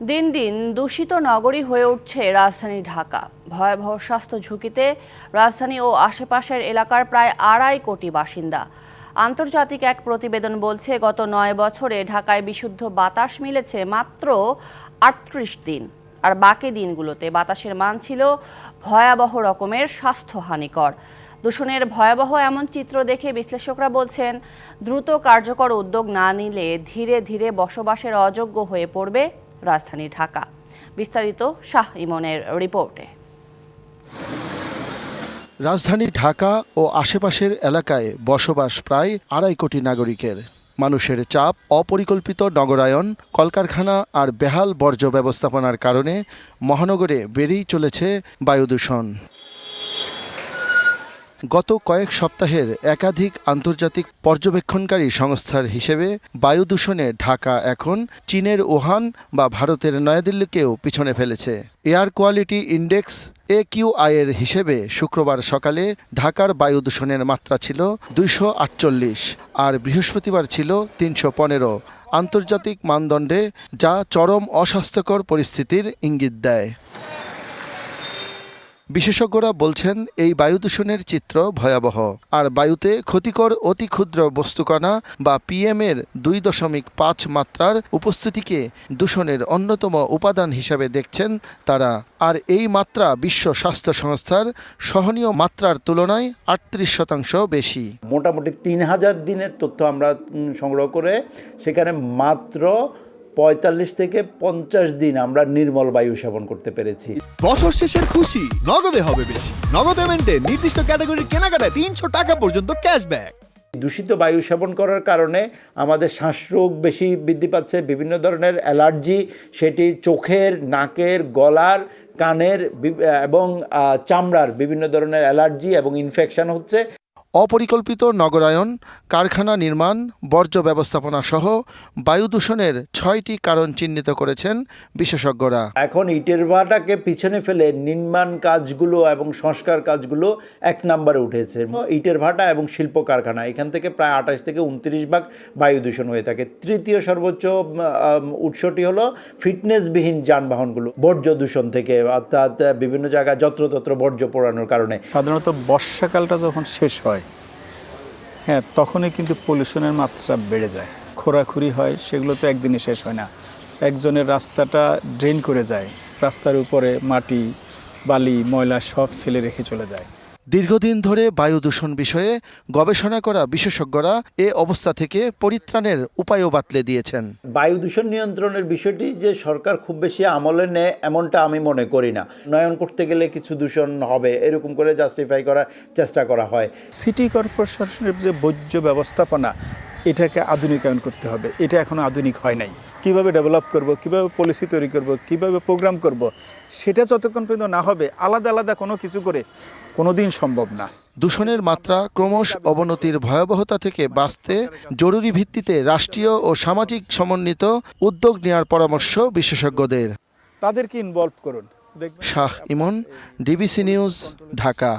দিন দিন দূষিত নগরী হয়ে উঠছে রাজধানী ঢাকা। ভয়াবহ স্বাস্থ্য ঝুঁকিতে রাজধানী ও আশেপাশের এলাকার প্রায় আড়াই কোটি বাসিন্দা। আন্তর্জাতিক এক প্রতিবেদন বলছে, গত নয় বছরে ঢাকায় বিশুদ্ধ বাতাস মিলেছে মাত্র আটত্রিশ দিন। আর বাকি দিনগুলোতে বাতাসের মান ছিল ভয়াবহ রকমের স্বাস্থ্যহানিকর। দূষণের ভয়াবহ এমন চিত্র দেখে বিশ্লেষকরা বলছেন, দ্রুত কার্যকর উদ্যোগ না নিলে ধীরে ধীরে বসবাসের অযোগ্য হয়ে পড়বে রাজধানী ঢাকা। বিস্তারিত শাহ ইমনের রিপোর্টে। রাজধানী ঢাকা ও আশেপাশের এলাকায় বসবাস প্রায় আড়াই কোটি নাগরিকের। মানুষের চাপ, অপরিকল্পিত নগরায়ন, কলকারখানা আর বেহাল বর্জ্য ব্যবস্থাপনার কারণে মহানগরে বেড়েই চলেছে বায়ু দূষণ গত কয়েক সপ্তাহের একাধিক আন্তর্জাতিক পর্যবেক্ষণকারী সংস্থার হিসেবে বায়ু দূষণে ঢাকা এখন চীনের ওহান বা ভারতের নয়াদিল্লিকেও পিছনে ফেলেছে। এয়ার কোয়ালিটি ইন্ডেক্স এ আইয়ের হিসেবে শুক্রবার সকালে ঢাকার বায়ু দূষণের মাত্রা ছিল দুইশো আটচল্লিশ আর বৃহস্পতিবার ছিল তিনশো পনেরো। আন্তর্জাতিক মানদণ্ডে যা চরম অস্বাস্থ্যকর পরিস্থিতির ইঙ্গিত দেয়। বিশেষজ্ঞরা বলছেন, এই বায়ু দূষণের চিত্র ভয়াবহ। আর বায়ুতে ক্ষতিকর অতি ক্ষুদ্র বস্তুকণা বা পিএম এর দুই দশমিক পাঁচ মাত্রার উপস্থিতিকে দূষণের অন্যতম উপাদান হিসাবে দেখছেন তারা। আর এই মাত্রা বিশ্ব স্বাস্থ্য সংস্থার সহনীয় মাত্রার তুলনায় আটত্রিশ শতাংশ বেশি। মোটামুটি তিন হাজার দিনের তথ্য আমরা সংগ্রহ করে সেখানে মাত্র পঁয়তাল্লিশ থেকে পঞ্চাশ দিন আমরা নির্মল বায়ু সেবন করতে পেরেছি। বছর শেষের খুশি নগদে হবে বেশি। নগদ পেমেন্টে নির্দিষ্ট ক্যাটাগরির কেনাকাটায় তিনশো টাকা পর্যন্ত ক্যাশব্যাক দূষিত বায়ু সেবন করার কারণে আমাদের শ্বাসরোগ বেশি বৃদ্ধি পাচ্ছে বিভিন্ন ধরনের অ্যালার্জি সেটি চোখের নাকের গলার কানের এবং চামড়ার বিভিন্ন ধরনের অ্যালার্জি এবং ইনফেকশন হচ্ছে। অপরিকল্পিত নগরায়ন কারখানা নির্মাণ বর্জ্য ব্যবস্থাপনা সহ বায়ু দূষণের ছয়টি কারণ চিহ্নিত করেছেন বিশেষজ্ঞরা। এখন ইটের ভাটাকে পিছনে ফেলে নির্মাণ কাজগুলো এবং সংস্কার কাজগুলো এক নম্বরে উঠেছে। ইটের ভাটা এবং শিল্প কারখানা এখান থেকে প্রায় আঠাশ থেকে উনত্রিশ ভাগ বায়ু দূষণ হয়ে থাকে। তৃতীয় সর্বোচ্চ উৎসটি হলো ফিটনেসবিহীন যানবাহনগুলো বর্জ্য দূষণ থেকে অর্থাৎ বিভিন্ন জায়গায় যত্রতত্র বর্জ্য পোড়ানোর কারণে। সাধারণত বর্ষাকালটা যখন শেষ হয় হ্যাঁ তখনই কিন্তু পলিউশনের মাত্রা বেড়ে যায়। খোরাখুরি হয় সেগুলো তো একদিনে শেষ হয় না। একজনের রাস্তাটা ড্রেন করে যায়, রাস্তার উপরে মাটি, বালি, ময়লা সব ফেলে রেখে চলে যায়। দীর্ঘদিন ধরে বায়ু দূষণ বিষয়ে গবেষণা করা বিশেষজ্ঞরা এ অবস্থা থেকে পরিত্রাণের উপায়ও বাতলে দিয়েছেন। বায়ু দূষণ নিয়ন্ত্রণের বিষয়টি যে সরকার খুব বেশি আমলে নেয় এমনটা আমি মনে করি না। নয়ন করতে গেলে কিছু দূষণ হবে এরকম করে জাস্টিফাই করার চেষ্টা করা হয়। সিটি কর্পোরেশনের যে বর্জ্য ব্যবস্থাপনা এটাকে আধুনিকায়ন করতে হবে। এটা এখনও আধুনিক হয় নাই। কীভাবে ডেভেলপ করব কীভাবে পলিসি তৈরি করব কীভাবে প্রোগ্রাম করব সেটা যতক্ষণ পর্যন্ত না হবে আলাদা আলাদা কোনো কিছু করে কোনো দিন সম্ভব না। দূষণের মাত্রা ক্রমশ অবনতির ভয়াবহতা থেকে বাঁচতে জরুরি ভিত্তিতে রাষ্ট্রীয় ও সামাজিক সমন্বিত উদ্যোগ নেওয়ার পরামর্শ বিশেষজ্ঞদের। তাদেরকে ইনভলভ করুন। Shah Emon DBC news Dhaka.